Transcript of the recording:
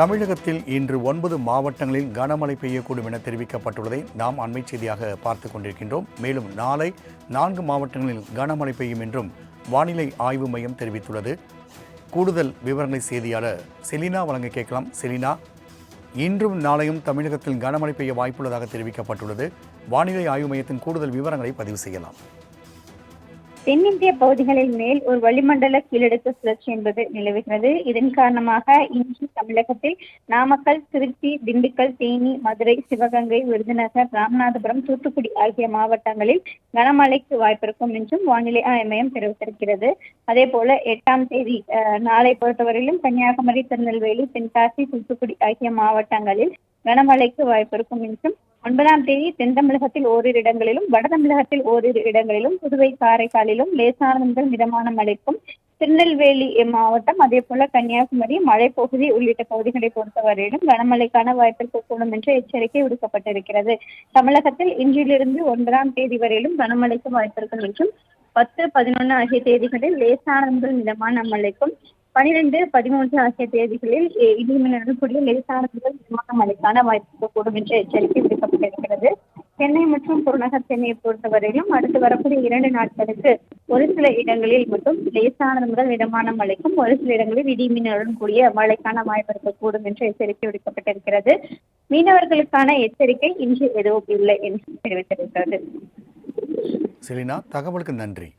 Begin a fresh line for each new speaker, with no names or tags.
தமிழகத்தில் இன்று ஒன்பது மாவட்டங்களில் கனமழை பெய்யக்கூடும் என தெரிவிக்கப்பட்டுள்ளதை நாம் அண்மை செய்தியாக பார்த்து கொண்டிருக்கின்றோம். மேலும் நாளை நான்கு மாவட்டங்களில் கனமழை பெய்யும் என்றும் வானிலை ஆய்வு மையம் தெரிவித்துள்ளது. கூடுதல் விவரங்களை செய்தியாளர் செலினா வழங்க கேட்கலாம். செலினா இன்றும் நாளையும் தமிழகத்தில் கனமழை பெய்ய வாய்ப்புள்ளதாக தெரிவிக்கப்பட்டுள்ளது. வானிலை ஆய்வு மையத்தின் கூடுதல் விவரங்களை பதிவு செய்யலாம்.
தென்னிந்திய பகுதிகளில் மேல் ஒரு வளிமண்டல கீழடுக்கு சுழற்சி என்பது நிலவுகிறது. இதன் காரணமாக இன்று தமிழகத்தில் நாமக்கல் திருச்சி திண்டுக்கல் தேனி மதுரை சிவகங்கை விருதுநகர் ராமநாதபுரம் தூத்துக்குடி ஆகிய மாவட்டங்களில் கனமழைக்கு வாய்ப்பிருக்கும் என்றும் வானிலை ஆய்வு மையம் தெரிவித்திருக்கிறது. அதே போல எட்டாம் தேதி நாளை பொறுத்தவரையிலும் கன்னியாகுமரி திருநெல்வேலி தென்காசி தூத்துக்குடி ஆகிய மாவட்டங்களில் கனமழைக்கு வாய்ப்பிருக்கும் என்றும் ஒன்பதாம் தேதி தென் தமிழகத்தில் ஓரிரு இடங்களிலும் வட தமிழகத்தில் ஓரிரு இடங்களிலும் புதுவை காரைக்காலிலும் லேசானது முதல் மிதமான மழைக்கும் திருநெல்வேலி மாவட்டம் அதே போல கன்னியாகுமரி மலைப்பகுதி உள்ளிட்ட பகுதிகளை பொறுத்தவரையிலும் கனமழைக்கான வாய்ப்பிற்கு கூடும் என்று எச்சரிக்கை விடுக்கப்பட்டிருக்கிறது. தமிழகத்தில் இன்றிலிருந்து ஒன்பதாம் தேதி வரையிலும் கனமழைக்கு வாய்ப்பிருக்கும் என்றும் பத்து பதினொன்று ஆகிய தேதிகளில் லேசானது முதல் மிதமான மழைக்கும் பனிரெண்டு பதிமூன்று ஆகிய தேதிகளில் இ- இடிமின்னலுடன் கூடிய லேசான முதல் மிதமான மழைக்கான வாய்ப்பு கூடும் என்று எச்சரிக்கை விடுக்கப்பட்டிருக்கிறது. சென்னை மற்றும் புறநகர் சென்னையை பொறுத்தவரையிலும் அடுத்து வரக்கூடிய இரண்டு நாட்களுக்கு ஒரு சில இடங்களில் மட்டும் லேசானது முதல் மிதமான மழைக்கும் ஒரு சில இடங்களில் இடிமின்னலுடன் கூடிய மழைக்கான வாய்ப்பு இருக்கக்கூடும் என்று எச்சரிக்கை விடுக்கப்பட்டிருக்கிறது. மீனவர்களுக்கான எச்சரிக்கை இன்று எதுவும் இல்லை என்று தெரிவித்திருக்கிறது.
செலினா தகவலுக்கு நன்றி.